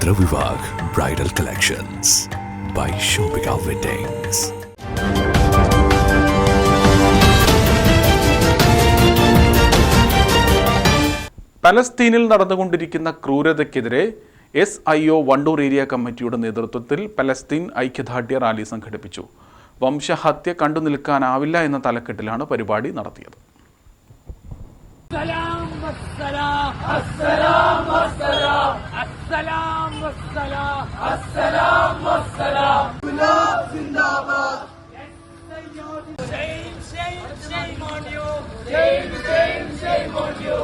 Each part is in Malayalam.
Charithra Vivah bridal collections by Shopika weddings പലസ്തീനിൽ നടന്നുകൊണ്ടിരിക്കുന്ന ക്രൂരതയ്ക്കെതിരെ S I O Vandoor area കമ്മിറ്റിയുടെ നേതൃത്വത്തിൽ പലസ്തീൻ ഐക്യദാർഢ്യ റാലി സംഘടിപ്പിച്ചു വംശഹത്യ കണ്ടു നിൽക്കാനാവില്ല എന്ന തലക്കെട്ടിലാണ് പരിപാടി നടത്തിയത് السلام والسلام السلام والسلام السلام والسلام السلام والسلام بلاد زنداباد Shame, shame, shame on you. Shame, shame, shame on you.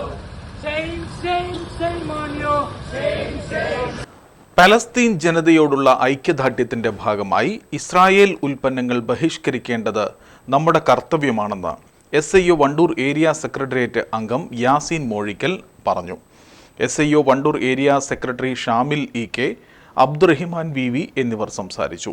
Shame, shame, shame on you. Shame, shame. Palestine ജനതയോടുള്ള ഐക്യദാർഢ്യത്തിന്റെ ഭാഗമായി ഇസ്രായേൽ ഉൽപ്പന്നങ്ങൾ ബഹിഷ്കരിക്കേണ്ടത് നമ്മുടെ കർത്തവ്യമാണെന്ന് S I O Vandoor area secretariat അംഗം യാസീൻ മോഴിക്കൽ പറഞ്ഞു S I O Wandoor area secretary Shamil E K Abdurahiman V V എന്നിവർ സംസാരിച്ചു.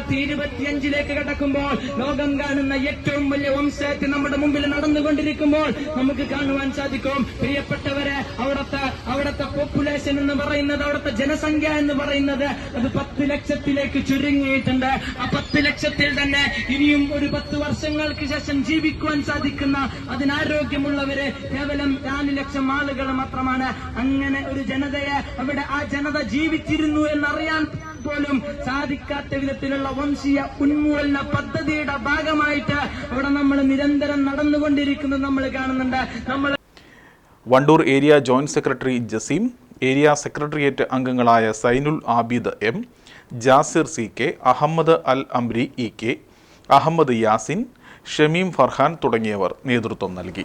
രണ്ടായിരത്തി ഇരുപത്തിയഞ്ചിലേക്ക് കടക്കുമ്പോൾ ലോകം കാണുന്ന ഏറ്റവും വലിയ വംശത്തിൽ നമ്മുടെ മുമ്പിൽ നടന്നുകൊണ്ടിരിക്കുമ്പോൾ നമുക്ക് കാണുവാൻ സാധിക്കും. പ്രിയപ്പെട്ടവരെ അവിടുത്തെ അവിടുത്തെ പോപ്പുലേഷൻ എന്ന് പറയുന്നത് അവിടുത്തെ ജനസംഖ്യ എന്ന് പറയുന്നത് അത് പത്ത് ലക്ഷത്തിലേക്ക് ചുരുങ്ങിയിട്ടുണ്ട്. ആ പത്ത് ലക്ഷത്തിൽ തന്നെ ഇനിയും ഒരു പത്ത് വർഷങ്ങൾക്ക് ശേഷം ജീവിക്കുവാൻ സാധിക്കുന്ന അതിനാരോഗ്യമുള്ളവര് കേവലം നാല് ലക്ഷം ആളുകൾ മാത്രമാണ്. അങ്ങനെ ഒരു ജനതയെ അവിടെ ആ ജനത ജീവിച്ചിരുന്നു എന്നറിയാൻ പോലും സാധിക്കാത്ത വിധത്തിലുള്ള വംശീയ ഉന്മൂലന പദ്ധതിയുടെ ഭാഗമായിട്ട് അവിടെ നമ്മൾ നിരന്തരം നടന്നുകൊണ്ടിരിക്കുന്നത് നമ്മൾ കാണുന്നുണ്ട്. നമ്മൾ Wandoor area joint secretary Jaseem area secretariat അംഗങ്ങളായ Zainul Abid M Jasir C K Ahmed Al Amri E K Ahmed Yasin Shameem Farhan തുടങ്ങിയവർ നേതൃത്വം നൽകി.